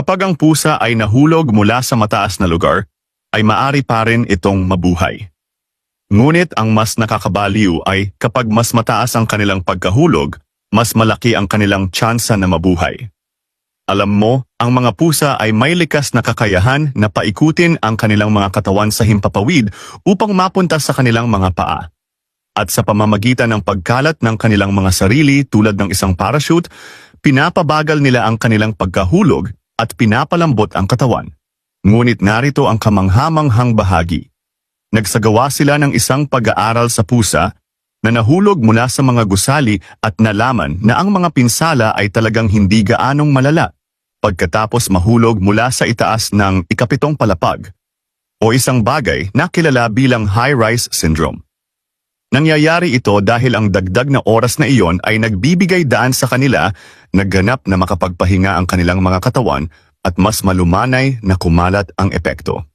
kapag ang pusa ay nahulog mula sa mataas na lugar, ay maari pa rin itong mabuhay. Ngunit ang mas nakakabaliw ay kapag mas mataas ang kanilang pagkahulog, mas malaki ang kanilang tsansa na mabuhay. Alam mo, ang mga pusa ay may likas na kakayahan na paikutin ang kanilang mga katawan sa himpapawid upang mapunta sa kanilang mga paa. At sa pamamagitan ng pagkalat ng kanilang mga sarili tulad ng isang parachute, pinapabagal nila ang kanilang pagkahulog at pinapalambot ang katawan. Ngunit narito ang kamanghamanghang bahagi. Nagsagawa sila ng isang pag-aaral sa pusa na nahulog mula sa mga gusali at nalaman na ang mga pinsala ay talagang hindi gaanong malala pagkatapos mahulog mula sa itaas ng ikapitong palapag o isang bagay na kilala bilang high-rise syndrome. Nangyayari ito dahil ang dagdag na oras na iyon ay nagbibigay daan sa kanila na ganap na makapagpahinga ang kanilang mga katawan at mas malumanay na kumalat ang epekto.